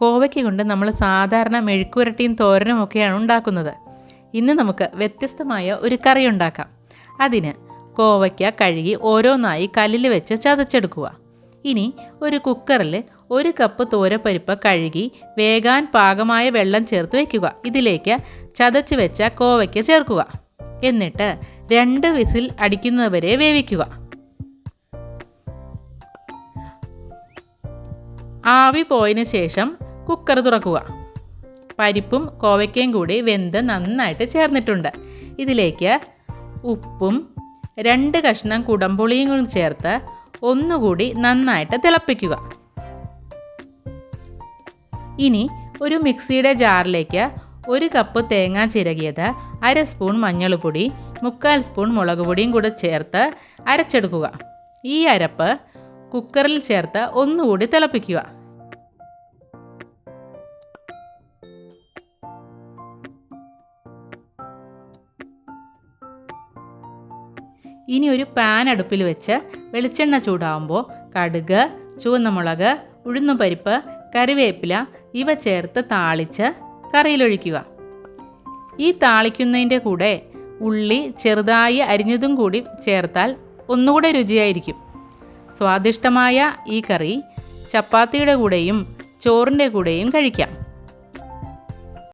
കോവയ്ക്ക് കൊണ്ട് നമ്മൾ സാധാരണ മെഴുക്കുരട്ടിയും തോരനും ഒക്കെയാണ് ഉണ്ടാക്കുന്നത്. ഇന്ന് നമുക്ക് വ്യത്യസ്തമായ ഒരു കറി ഉണ്ടാക്കാം. അതിന് കോവയ്ക്ക കഴുകി ഓരോന്നായി കല്ലിൽ വെച്ച് ചതച്ചെടുക്കുക. ഇനി ഒരു കുക്കറിൽ ഒരു കപ്പ് തോരപ്പരിപ്പ് കഴുകി വേഗാൻ പാകമായ വെള്ളം ചേർത്ത് വയ്ക്കുക ഇതിലേക്ക് ചതച്ച് വെച്ച കോവയ്ക്ക ചേർക്കുക. എന്നിട്ട് രണ്ട് വിസിൽ അടിക്കുന്നതുവരെ വേവിക്കുക. ആവി പോയതിനു ശേഷം കുക്കർ തുറക്കുക. പരിപ്പും കോവയ്ക്കയും കൂടി വെന്ത് നന്നായിട്ട് ചേർന്നിട്ടുണ്ട്. ഇതിലേക്ക് ഉപ്പും രണ്ട് കഷ്ണം കുടംപുളിയും കൂടി ചേർത്ത് ഒന്നുകൂടി നന്നായിട്ട് തിളപ്പിക്കുക. ഇനി ഒരു മിക്സിയുടെ ജാറിലേക്ക് ഒരു കപ്പ് തേങ്ങ ചിരകിയത് അര സ്പൂൺ മഞ്ഞൾപ്പൊടി മുക്കാൽ സ്പൂൺ മുളക് പൊടിയും കൂടെ ചേർത്ത് അരച്ചെടുക്കുക. ഈ അരപ്പ് കുക്കറിൽ ചേർത്ത് ഒന്നുകൂടി തിളപ്പിക്കുക. ഇനി ഒരു പാൻ അടുപ്പിൽ വെച്ച് വെളിച്ചെണ്ണ ചൂടാവുമ്പോൾ കടുക് ചുവന്ന മുളക് ഉഴുന്നുപരിപ്പ് കറിവേപ്പില ഇവ ചേർത്ത് താളിച്ച് കറിയിലൊഴിക്കുക ഈ താളിക്കുന്നതിന്റെ കൂടെ ഉള്ളി ചെറുതായി അരിഞ്ഞതും കൂടി ചേർത്താൽ ഒന്നുകൂടെ രുചിയായിരിക്കും. സ്വാദിഷ്ടമായ ഈ കറി ചപ്പാത്തിയുടെ കൂടെയും ചോറിന്റെ കൂടെയും കഴിക്കാം.